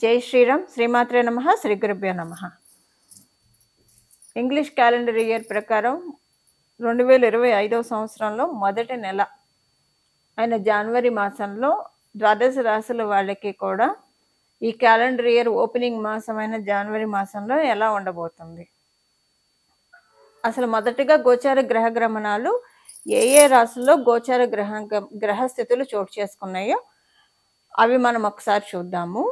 జై శ్రీరామ్. శ్రీమాత్రే నమ. శ్రీ గురుభ్యో నమ. ఇంగ్లీష్ క్యాలెండర్ ఇయర్ ప్రకారం రెండు వేల ఇరవై ఐదవ సంవత్సరంలో మొదటి నెల అయిన జనవరి మాసంలో ద్వాదశ రాశుల వాళ్ళకి కూడా ఈ క్యాలెండర్ ఇయర్ ఓపెనింగ్ మాసమైన జనవరి మాసంలో ఎలా ఉండబోతుంది? అసలు మొదటిగా గోచార గ్రహ గ్రమణాలు ఏ ఏ రాశుల్లో గోచార గ్రహ గ్రహస్థితులు చోటు చేసుకున్నాయో అవి మనం ఒకసారి చూద్దాము.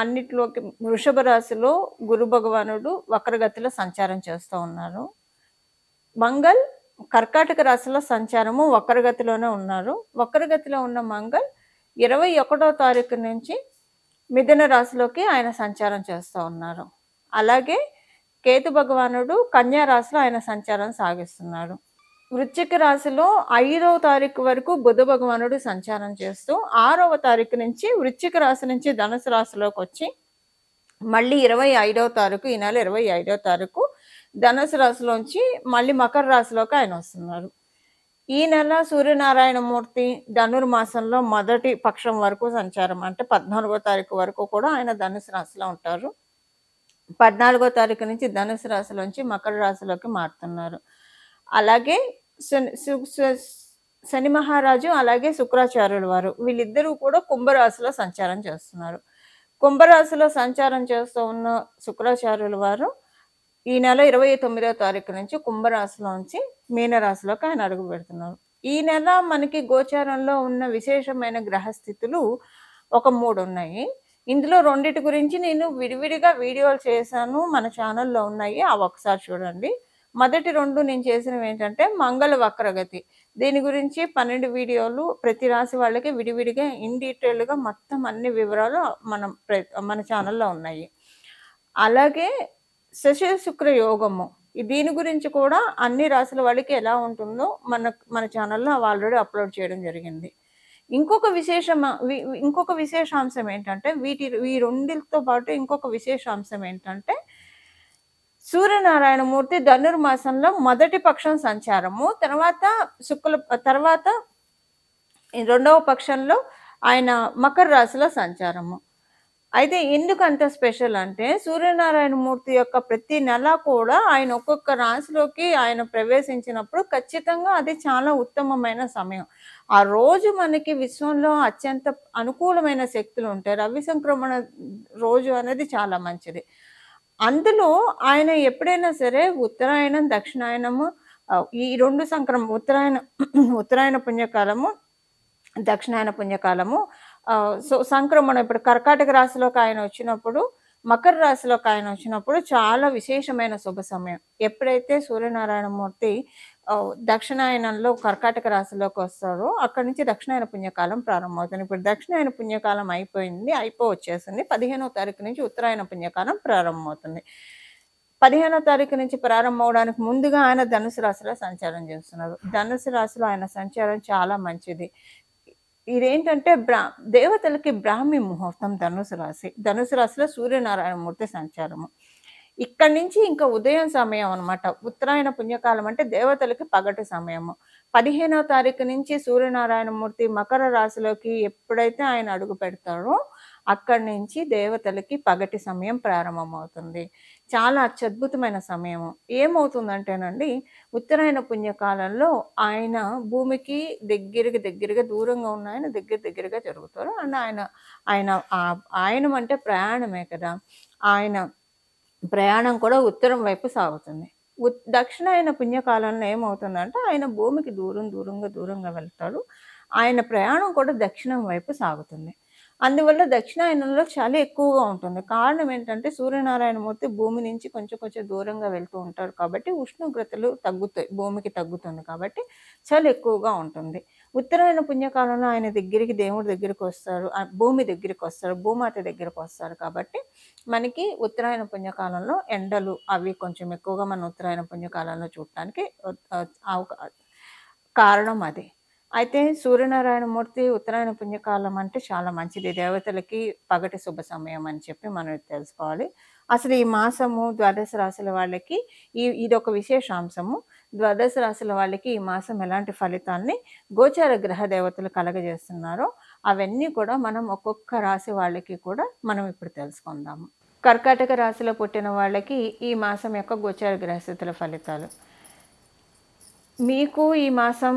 అన్నిట్లోకి వృషభ రాశిలో గురు భగవానుడు వక్రగతిలో సంచారం చేస్తూ ఉన్నారు. మంగళ్ కర్కాటక రాశిలో సంచారము వక్రగతిలోనే ఉన్నారు. వక్రగతిలో ఉన్న మంగళ్ ఇరవై ఒకటో తారీఖు నుంచి మిథున రాశిలోకి ఆయన సంచారం చేస్తూ ఉన్నారు. అలాగే కేతు భగవానుడు కన్యా రాశిలో ఆయన సంచారం సాగిస్తున్నాడు వృశ్చిక రాశిలో ఐదవ తారీఖు వరకు బుధ భగవానుడు సంచారం చేస్తూ ఆరవ తారీఖు నుంచి వృశ్చిక రాశి నుంచి ధనుసు రాశిలోకి వచ్చి మళ్ళీ ఇరవై ఐదవ తారీఖు ఈ నెల ఇరవై ఐదవ తారీఖు ధనుసు రాశిలోంచి మళ్ళీ మకర రాశిలోకి ఆయన వస్తున్నారు. ఈ నెల సూర్యనారాయణ మూర్తి ధనుర్మాసంలో మొదటి పక్షం వరకు సంచారం అంటే పద్నాలుగో తారీఖు వరకు కూడా ఆయన ధనుసు రాశిలో ఉంటారు. పద్నాలుగో తారీఖు నుంచి ధనుసు రాశిలోంచి మకర రాశిలోకి మారుతున్నారు. అలాగే శని మహారాజు అలాగే శుక్రాచార్యుల వారు. వీళ్ళిద్దరూ కూడా కుంభరాశిలో సంచారం చేస్తున్నారు. కుంభరాశిలో సంచారం చేస్తూ ఉన్న శుక్రాచార్యుల వారు ఈ నెల ఇరవై తొమ్మిదో తారీఖు నుంచి కుంభరాశిలోంచి మీనరాశిలోకి ఆయన అడుగు పెడుతున్నారు. ఈ నెల మనకి గోచారంలో ఉన్న విశేషమైన గ్రహస్థితులు ఒక మూడు ఉన్నాయి. ఇందులో రెండిటి గురించి నేను విడివిడిగా వీడియోలు చేశాను. మన ఛానల్లో ఉన్నాయి. అవి ఒకసారి చూడండి. మొదటి రెండు నేను చేసినవి ఏంటంటే మంగళ వక్రగతి. దీని గురించి పన్నెండు వీడియోలు ప్రతి రాశి వాళ్ళకి విడివిడిగా ఇన్ డీటెయిల్గా మొత్తం అన్ని వివరాలు మనం మన ఛానల్లో ఉన్నాయి. అలాగే శశి శుక్ర యోగము. దీని గురించి కూడా అన్ని రాశుల వాళ్ళకి ఎలా ఉంటుందో మన మన ఛానల్లో ఆల్రెడీ అప్లోడ్ చేయడం జరిగింది. ఇంకొక విశేషం ఇంకొక విశేషాంశం ఏంటంటే వీటి ఈ రెండితో పాటు ఇంకొక విశేషాంశం ఏంటంటే సూర్యనారాయణమూర్తి ధనుర్మాసంలో మొదటి పక్షం సంచారము. తర్వాత శుక్ల తర్వాత రెండవ పక్షంలో ఆయన మకర రాశిలో సంచారము. అయితే ఎందుకు అంత స్పెషల్ అంటే సూర్యనారాయణమూర్తి యొక్క ప్రతి నెల కూడా ఆయన ఒక్కొక్క రాశిలోకి ఆయన ప్రవేశించినప్పుడు ఖచ్చితంగా అది చాలా ఉత్తమమైన సమయం. ఆ రోజు మనకి విశ్వంలో అత్యంత అనుకూలమైన శక్తులు ఉంటాయి. రవి సంక్రమణ రోజు అనేది చాలా మంచిది. అందులో ఆయన ఎప్పుడైనా సరే ఉత్తరాయణం దక్షిణాయనము ఈ రెండు సంక్రమం ఉత్తరాయణ ఉత్తరాయణ పుణ్యకాలము దక్షిణాయన పుణ్యకాలము సో సంక్రమణం ఇప్పుడు కర్కాటక రాశిలోకి ఆయన వచ్చినప్పుడు మకర రాశిలోకి ఆయన వచ్చినప్పుడు చాలా విశేషమైన శుభ సమయం. ఎప్పుడైతే సూర్యనారాయణమూర్తి దక్షిణాయనంలో కర్కాటక రాశిలోకి వస్తారో అక్కడి నుంచి దక్షిణాయన పుణ్యకాలం ప్రారంభమవుతుంది. ఇప్పుడు దక్షిణాయన పుణ్యకాలం అయిపోయింది అయిపో వచ్చేసింది. పదిహేనో తారీఖు నుంచి ఉత్తరాయణ పుణ్యకాలం ప్రారంభమవుతుంది. పదిహేనో తారీఖు నుంచి ప్రారంభం అవడానికి ముందుగా ఆయన ధనుసు రాశిలో సంచారం చేస్తున్నారు. ధనుసు రాశిలో ఆయన సంచారం చాలా మంచిది. ఇదేంటంటే బ్రా దేవతలకి బ్రాహ్మి ముహూర్తం ధనుసు రాశి ధనుసు రాశిలో సూర్యనారాయణమూర్తి సంచారము. ఇక్కడి నుంచి ఇంకా ఉదయం సమయం అనమాట ఉత్తరాయణ పుణ్యకాలం అంటే దేవతలకి పగటి సమయము. పదిహేనో తారీఖు నుంచి సూర్యనారాయణమూర్తి మకర రాశిలోకి ఎప్పుడైతే ఆయన అడుగు పెడతాడో అక్కడి నుంచి దేవతలకి పగటి సమయం ప్రారంభమవుతుంది. చాలా అత్యద్భుతమైన సమయం ఏమవుతుందంటేనండి ఉత్తరాయణ పుణ్యకాలంలో ఆయన భూమికి దగ్గరగా దగ్గరగా దూరంగా ఉన్న ఆయన దగ్గర దగ్గరగా జరుగుతారు. అండ్ ఆయన ఆయన ఆయన అంటే ప్రయాణమే కదా. ఆయన ప్రయాణం కూడా ఉత్తరం వైపు సాగుతుంది. దక్షిణాయన పుణ్యకాలంలో ఏమవుతుందంటే ఆయన భూమికి దూరం దూరంగా దూరంగా వెళ్తాడు. ఆయన ప్రయాణం కూడా దక్షిణం వైపు సాగుతుంది. అందువల్ల దక్షిణాయనంలో చాలా ఎక్కువగా ఉంటుంది. కారణం ఏంటంటే సూర్యనారాయణమూర్తి భూమి నుంచి కొంచెం కొంచెం దూరంగా వెళ్తూ ఉంటారు కాబట్టి ఉష్ణోగ్రతలు తగ్గుతాయి భూమికి తగ్గుతుంది కాబట్టి చాలా ఎక్కువగా ఉంటుంది. ఉత్తరాయణ పుణ్యకాలంలో ఆయన దగ్గరికి దేవుడి దగ్గరికి వస్తారు భూమి దగ్గరికి వస్తారు భూమాత దగ్గరికి వస్తారు కాబట్టి మనకి ఉత్తరాయణ పుణ్యకాలంలో ఎండలు అవి కొంచెం ఎక్కువగా మన ఉత్తరాయణ పుణ్యకాలంలో చూడటానికి కారణం అది. అయితే సూర్యనారాయణ మూర్తి ఉత్తరాయణ పుణ్యకాలం అంటే చాలా మంచిది. దేవతలకి పగటి శుభ సమయం అని చెప్పి మనం తెలుసుకోవాలి. అసలు ఈ మాసము ద్వాదశ రాశుల వాళ్ళకి ఈ ఇది ఒక విశేషాంశము. ద్వాదశ రాశుల వాళ్ళకి ఈ మాసం ఎలాంటి ఫలితాన్ని గోచార గ్రహ దేవతలు కలగజేస్తున్నారో అవన్నీ కూడా మనం ఒక్కొక్క రాశి వాళ్ళకి కూడా మనం ఇప్పుడు తెలుసుకుందాము. కర్కాటక రాశిలో పుట్టిన వాళ్ళకి ఈ మాసం యొక్క గోచార గ్రహస్థితుల ఫలితాలు. మీకు ఈ మాసం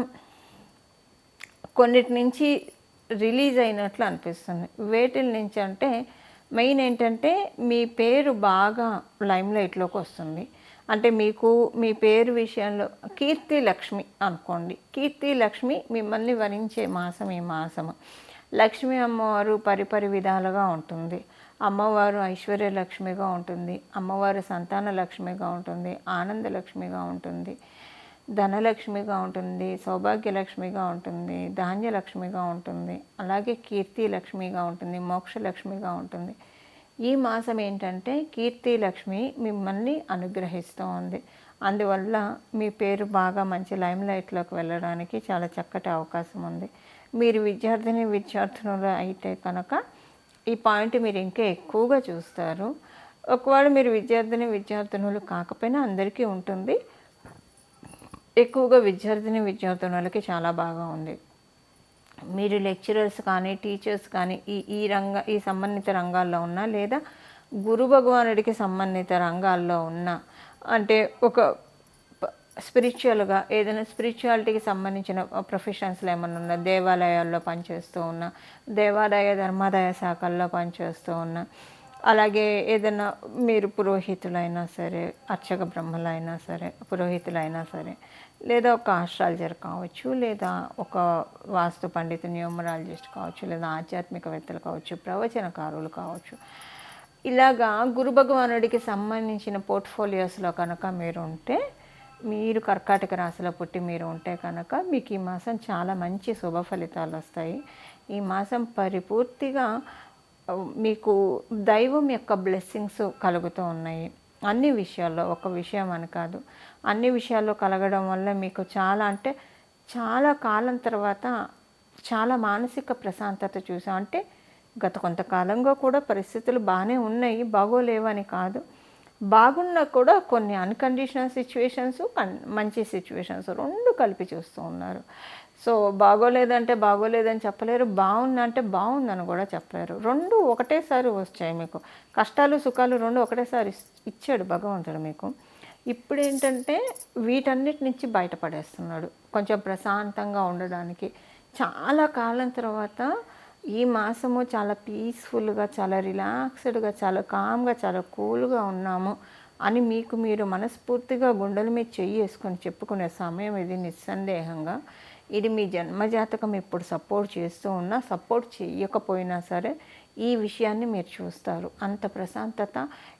కొన్నిటి నుంచి రిలీజ్ అయినట్లు అనిపిస్తుంది. వేటిల నుంచి అంటే మెయిన్ ఏంటంటే మీ పేరు బాగా లైమ్లైట్లోకి వస్తుంది. అంటే మీకు మీ పేరు విషయంలో కీర్తి లక్ష్మి అనుకోండి. కీర్తి లక్ష్మి మిమ్మల్ని వరించే మాసం ఈ మాసము. లక్ష్మి అమ్మవారు పరిపరి విధాలుగా ఉంటుంది. అమ్మవారు ఐశ్వర్య లక్ష్మిగా ఉంటుంది. అమ్మవారు సంతాన లక్ష్మిగా ఉంటుంది. ఆనంద లక్ష్మిగా ఉంటుంది. ధనలక్ష్మిగా ఉంటుంది సౌభాగ్యలక్ష్మిగా ఉంటుంది ధాన్యలక్ష్మిగా ఉంటుంది అలాగే కీర్తి లక్ష్మిగా ఉంటుంది మోక్షలక్ష్మిగా ఉంటుంది. ఈ మాసం ఏంటంటే కీర్తి లక్ష్మి మిమ్మల్ని అనుగ్రహిస్తూ ఉంది. అందువల్ల మీ పేరు బాగా మంచి లైమ్ లైట్లోకి వెళ్ళడానికి చాలా చక్కటి అవకాశం ఉంది. మీరు విద్యార్థిని విద్యార్థులు అయితే కనుక ఈ పాయింట్ మీరు ఇంకా ఎక్కువగా చూస్తారు. ఒకవేళ మీరు విద్యార్థిని విద్యార్థినులు కాకపోయినా అందరికీ ఉంటుంది. ఎక్కువగా విద్యార్థిని విద్యార్థినులకి చాలా బాగా ఉంది. మీరు లెక్చరర్స్ కానీ టీచర్స్ కానీ ఈ ఈ రంగ ఈ సంబంధిత రంగాల్లో ఉన్న లేదా గురు భగవానుడికి సంబంధిత రంగాల్లో ఉన్న అంటే ఒక స్పిరిచువల్గా ఏదైనా స్పిరిచువాలిటీకి సంబంధించిన ప్రొఫెషన్స్లో ఏమైనా ఉన్న దేవాలయాల్లో పనిచేస్తూ ఉన్నా దేవాలయ ధర్మాదాయ శాఖల్లో పనిచేస్తూ ఉన్నా అలాగే ఏదైనా మీరు పురోహితులైనా సరే అర్చక బ్రహ్మలైనా సరే పురోహితులైనా సరే లేదా ఒక ఆస్ట్రాలజర్ కావచ్చు లేదా ఒక వాస్తు పండితు న్యూమరాలజిస్ట్ కావచ్చు లేదా ఆధ్యాత్మికవేత్తలు కావచ్చు ప్రవచనకారులు కావచ్చు ఇలాగా గురు భగవానుడికి సంబంధించిన పోర్ట్ఫోలియోస్లో కనుక మీరు ఉంటే మీరు కర్కాటక రాశిలో పుట్టి మీరు ఉంటే కనుక మీకు ఈ మాసం చాలా మంచి శుభ ఫలితాలు వస్తాయి. ఈ మాసం పరిపూర్తిగా మీకు దైవం యొక్క బ్లెస్సింగ్స్ కలుగుతూ ఉన్నాయి. అన్ని విషయాల్లో ఒక విషయం అని కాదు. అన్ని విషయాల్లో కలగడం వల్ల మీకు చాలా అంటే చాలా కాలం తర్వాత చాలా మానసిక ప్రశాంతత చూసాం. అంటే గత కొంతకాలంగా కూడా పరిస్థితులు బాగానే ఉన్నాయి. బాగోలేవని కాదు. బాగున్నా కూడా కొన్ని అన్కండిషనల్ సిచ్యువేషన్స్ మంచి సిచ్యువేషన్స్ రెండు కలిపి చూస్తూ ఉన్నారు. సో బాగోలేదంటే బాగోలేదని చెప్పలేరు. బాగుందంటే బాగుందని కూడా చెప్పలేరు. రెండు ఒకటేసారి వచ్చాయి మీకు. కష్టాలు సుఖాలు రెండు ఒకటేసారి ఇచ్చాడు భగవంతుడు మీకు. ఇప్పుడు ఏంటంటే వీటన్నిటి నుంచి బయటపడేస్తున్నాడు. కొంచెం ప్రశాంతంగా ఉండడానికి. చాలా కాలం తర్వాత ఈ మాసము చాలా పీస్ఫుల్గా చాలా రిలాక్స్డ్గా చాలా కామ్గా చాలా కూల్గా ఉన్నాము అని మీకు మీరు మనస్ఫూర్తిగా గుండెల మీద చెయ్యి వేసుకొని చెప్పుకునే సమయం ఇది నిస్సందేహంగా. ఇది మీ జన్మజాతకం ఇప్పుడు సపోర్ట్ చేస్తూ ఉన్నా సపోర్ట్ చేయకపోయినా సరే ఈ విషయాన్ని మీరు చూస్తారు. అంత ప్రశాంతత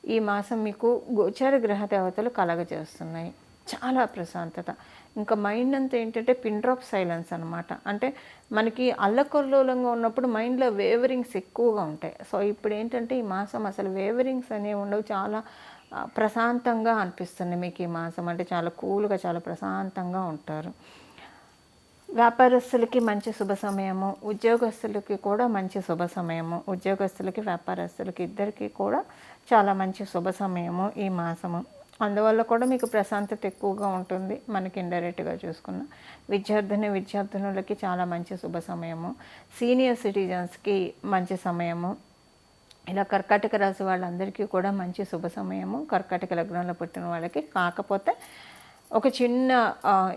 ఈ మాసం మీకు గోచార గ్రహ దేవతలు కలగజేస్తున్నాయి. చాలా ప్రశాంతత. ఇంకా మైండ్ అంతా ఏంటంటే పిన్ డ్రాప్ సైలెన్స్ అనమాట అంటే మనకి అల్లకొల్లోలంగా ఉన్నప్పుడు మైండ్లో వేవరింగ్స్ ఎక్కువగా ఉంటాయి. సో ఇప్పుడు ఏంటంటే ఈ మాసం అసలు వేవరింగ్స్ అనేవి ఉండవు. చాలా ప్రశాంతంగా అనిపిస్తుంది మీకు ఈ మాసం. అంటే చాలా కూల్గా చాలా ప్రశాంతంగా ఉంటారు. వ్యాపారస్తులకి మంచి శుభ సమయము ఉద్యోగస్తులకి కూడా మంచి శుభ సమయము ఉద్యోగస్తులకి వ్యాపారస్తులకి ఇద్దరికి కూడా చాలా మంచి శుభ సమయము ఈ మాసము. అందువల్ల కూడా మీకు ప్రశాంతత ఎక్కువగా ఉంటుంది. మనకి ఇండైరెక్ట్గా చూసుకున్న విద్యార్థిని విద్యార్థినులకి చాలా మంచి శుభ సమయము. సీనియర్ సిటిజన్స్కి మంచి సమయము. ఇలా కర్కాటక రాశి వాళ్ళందరికీ కూడా మంచి శుభ సమయము. కర్కాటక లగ్నంలో పుట్టిన వాళ్ళకి. కాకపోతే ఒక చిన్న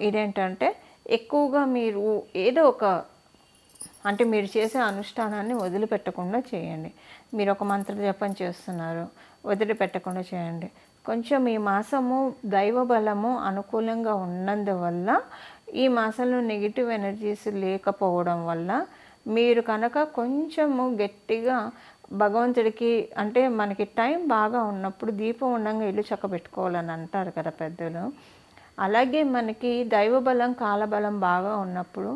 ఇదేంటంటే ఎక్కువగా మీరు ఏదో ఒక అంటే మీరు చేసే అనుష్ఠానాన్ని వదిలిపెట్టకుండా చేయండి. మీరు ఒక మంత్ర జపం చేస్తున్నారు వదిలిపెట్టకుండా చేయండి. కొంచెం ఈ మాసము దైవ బలము అనుకూలంగా ఉన్నందువల్ల ఈ మాసంలో నెగిటివ్ ఎనర్జీస్ లేకపోవడం వల్ల మీరు కనుక కొంచెము గట్టిగా భగవంతుడికి అంటే మనకి టైం బాగా ఉన్నప్పుడు దీపం ఉండగా ఇల్లు చక్కబెట్టుకోవాలని అంటారు కదా పెద్దలు. అలాగే మనకి దైవబలం కాలబలం బాగా ఉన్నప్పుడు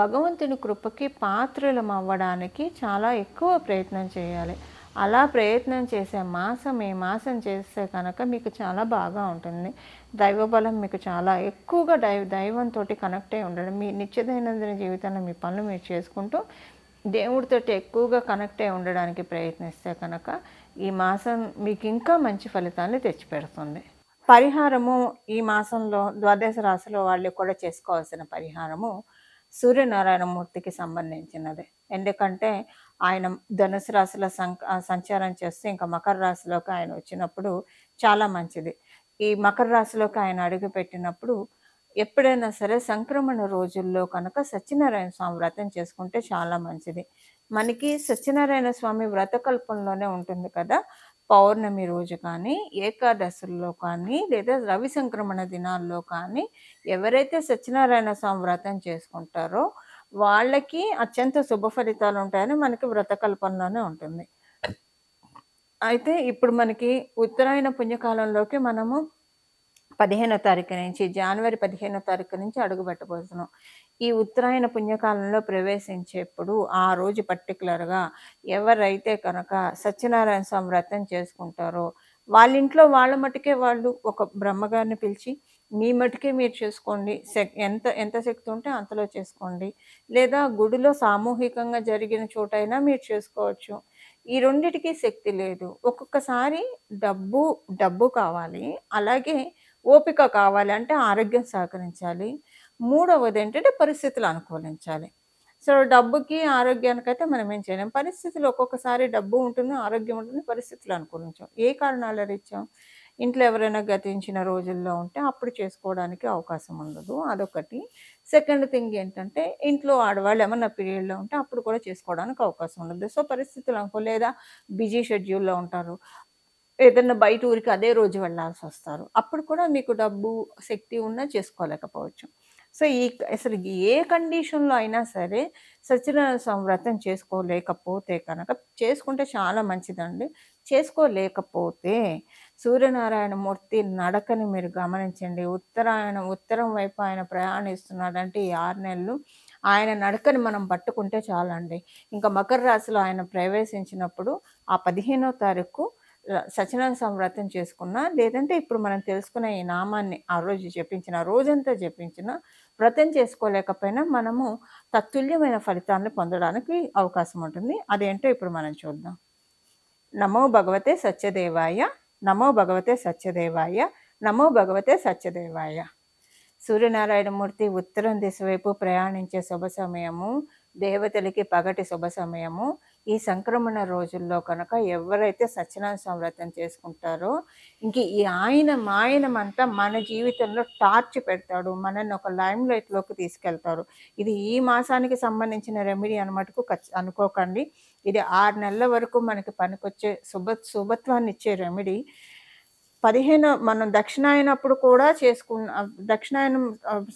భగవంతుని కృపకి పాత్రలం అవ్వడానికి చాలా ఎక్కువ ప్రయత్నం చేయాలి. అలా ప్రయత్నం చేసే మాసం ఈ మాసం చేస్తే కనుక మీకు చాలా బాగా ఉంటుంది. దైవబలం మీకు చాలా ఎక్కువగా దైవ దైవంతో కనెక్ట్ అయి ఉండడం మీ నిత్యదైనందిన జీవితంలో మీ పనులు మీరు చేసుకుంటూ దేవుడితో ఎక్కువగా కనెక్ట్ అయి ఉండడానికి ప్రయత్నిస్తే కనుక ఈ మాసం మీకు ఇంకా మంచి ఫలితాన్ని తెచ్చిపెడుతుంది. పరిహారము ఈ మాసంలో ద్వాదశ రాశిలో వాళ్ళు కూడా చేసుకోవాల్సిన పరిహారము సూర్యనారాయణ మూర్తికి సంబంధించినది. ఎందుకంటే ఆయన ధనుసు రాశిలో సంచారం చేస్తే ఇంకా మకర రాశిలోకి ఆయన వచ్చినప్పుడు చాలా మంచిది. ఈ మకర రాశిలోకి ఆయన అడుగు పెట్టినప్పుడు ఎప్పుడైనా సరే సంక్రమణ రోజుల్లో కనుక సత్యనారాయణ స్వామి వ్రతం చేసుకుంటే చాలా మంచిది. మనకి సత్యనారాయణ స్వామి వ్రతకల్పంలోనే ఉంటుంది కదా పౌర్ణమి రోజు కానీ ఏకాదశుల్లో కానీ లేదా రవి సంక్రమణ దినాల్లో కానీ ఎవరైతే సత్యనారాయణ స్వామి వ్రతం చేసుకుంటారో వాళ్ళకి అత్యంత శుభ ఫలితాలు ఉంటాయని మనకి వ్రతకల్పనలోనే ఉంటుంది. అయితే ఇప్పుడు మనకి ఉత్తరాయణ పుణ్యకాలంలోకి మనము పదిహేనో తారీఖు నుంచి జనవరి పదిహేనో తారీఖు నుంచి అడుగుపెట్టబోతున్నాం. ఈ ఉత్తరాయణ పుణ్యకాలంలో ప్రవేశించేప్పుడు ఆ రోజు పర్టికులర్గా ఎవరైతే కనుక సత్యనారాయణ స్వామి వ్రతం చేసుకుంటారో వాళ్ళ ఇంట్లో వాళ్ళ మటుకే వాళ్ళు ఒక బ్రహ్మగారిని పిలిచి మీ మటుకే మీరు చేసుకోండి ఎంత ఎంత శక్తి ఉంటే అంతలో చేసుకోండి. లేదా గుడిలో సామూహికంగా జరిగిన చోటైనా మీరు చేసుకోవచ్చు. ఈ రెండిటికి శక్తి లేదు. ఒక్కొక్కసారి డబ్బు డబ్బు కావాలి. అలాగే ఓపిక కావాలి అంటే ఆరోగ్యం సహకరించాలి. మూడవది ఏంటంటే పరిస్థితులు అనుకూలించాలి. సో డబ్బుకి ఆరోగ్యానికైతే మనం ఏం చేయలేం. పరిస్థితులు ఒక్కొక్కసారి డబ్బు ఉంటుంది ఆరోగ్యం ఉంటుంది పరిస్థితులు అనుకూలించాం. ఏ కారణాల రీత్యాం? ఇంట్లో ఎవరైనా గతించిన రోజుల్లో ఉంటే అప్పుడు చేసుకోవడానికి అవకాశం ఉండదు. అదొకటి. సెకండ్ థింగ్ ఏంటంటే ఇంట్లో ఆడవాళ్ళు ఏమన్నా పీరియడ్లో ఉంటే అప్పుడు కూడా చేసుకోవడానికి అవకాశం ఉండదు. సో పరిస్థితులు అనుకో లేదా బిజీ షెడ్యూల్లో ఉంటారు. ఏదైనా బయట ఊరికి అదే రోజు వెళ్ళాల్సి వస్తారు. అప్పుడు కూడా మీకు డబ్బు శక్తి ఉన్నా చేసుకోలేకపోవచ్చు. సో ఈ అసలు ఏ కండిషన్లో అయినా సరే సత్యనారాయణ వ్రతం చేసుకోలేకపోతే కనుక చేసుకుంటే చాలా మంచిదండి. చేసుకోలేకపోతే సూర్యనారాయణ మూర్తి నడకని మీరు గమనించండి. ఉత్తరాయణ ఉత్తరం వైపు ఆయన ప్రయాణిస్తున్నాడంటే ఈ ఆరు నెలలు ఆయన నడకని మనం పట్టుకుంటే చాలండి. ఇంకా మకర రాశిలో ఆయన ప్రవేశించినప్పుడు ఆ పదిహేనో తారీఖు సత్యనారాయణ స్వామి వ్రతం చేసుకున్నా లేదంటే ఇప్పుడు మనం తెలుసుకున్న ఈ నామాన్ని ఆ రోజు జపించిన రోజంతా జపించిన వ్రతం చేసుకోలేకపోయినా మనము తత్తుల్యమైన ఫలితాన్ని పొందడానికి అవకాశం ఉంటుంది. అదేంటో ఇప్పుడు మనం చూద్దాం. నమో భగవతే సత్యదేవాయ నమో భగవతే సత్యదేవాయ నమో భగవతే సత్యదేవాయ. సూర్యనారాయణమూర్తి ఉత్తరం దిశ వైపు ప్రయాణించే శుభ సమయము దేవతలకి పగటి శుభ సమయము ఈ సంక్రమణ రోజుల్లో కనుక ఎవరైతే సత్యనారాయణ స్వామి వ్రతం చేసుకుంటారో ఇంక ఈ ఆయన మాయనమంతా మన జీవితంలో టార్చ్ పెడతాడు మనల్ని ఒక లైమ్ లైట్లోకి తీసుకెళ్తారు ఇది ఈ మాసానికి సంబంధించిన రెమెడీ అనమాటకు అనుకోకండి. ఇది ఆరు నెలల వరకు మనకి పనికొచ్చే శుభ శుభత్వాన్ని ఇచ్చే రెమెడీ. పదిహేను మనం దక్షిణాయనప్పుడు కూడా చేసుకున్న దక్షిణాయనం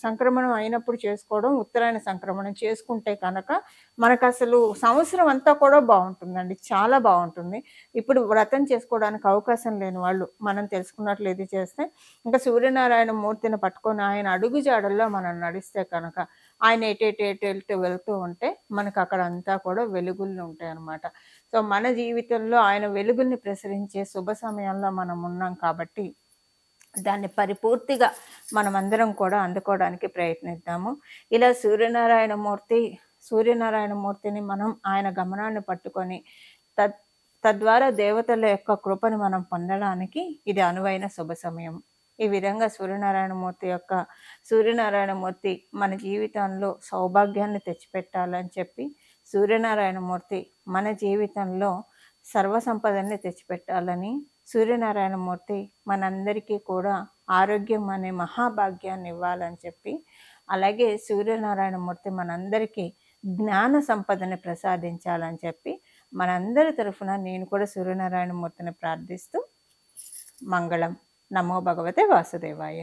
సంక్రమణం అయినప్పుడు చేసుకోవడం ఉత్తరాయణ సంక్రమణం చేసుకుంటే కనుక మనకు అసలు సంవత్సరం అంతా కూడా బాగుంటుందండి. చాలా బాగుంటుంది. ఇప్పుడు వ్రతం చేసుకోవడానికి అవకాశం లేని వాళ్ళు మనం తెలుసుకున్నట్లు ఇది చేస్తే ఇంకా సూర్యనారాయణ మూర్తిని పట్టుకొని ఆయన అడుగు జాడల్లో మనం నడిస్తే కనుక ఆయన ఎటేటేటెల్ట్ వెళ్తూ ఉంటే మనకు అక్కడ అంతా కూడా వెలుగులు ఉంటాయి అన్నమాట సో మన జీవితంలో ఆయన వెలుగుల్ని ప్రసరించే శుభ సమయంలో మనం ఉన్నాం కాబట్టి దాన్ని పరిపూర్తిగా మనమందరం కూడా అందుకోవడానికి ప్రయత్నిద్దాము. ఇలా సూర్యనారాయణ మూర్తి సూర్యనారాయణ మూర్తిని మనం ఆయన గమనాన్ని పట్టుకొని తద్ తద్వారా దేవతల యొక్క కృపని మనం పొందడానికి ఇది అనువైన శుభ సమయం. ఈ విధంగా సూర్యనారాయణమూర్తి యొక్క సూర్యనారాయణమూర్తి మన జీవితంలో సౌభాగ్యాన్ని తెచ్చిపెట్టాలని చెప్పి సూర్యనారాయణమూర్తి మన జీవితంలో సర్వసంపదని తెచ్చిపెట్టాలని సూర్యనారాయణమూర్తి మనందరికీ కూడా ఆరోగ్యం అనే మహాభాగ్యాన్ని ఇవ్వాలని చెప్పి అలాగే సూర్యనారాయణమూర్తి మనందరికీ జ్ఞాన సంపదని ప్రసాదించాలని చెప్పి మనందరి తరఫున నేను కూడా సూర్యనారాయణమూర్తిని ప్రార్థిస్తూ మంగళం. నమో భగవతే వాసుదేవాయ.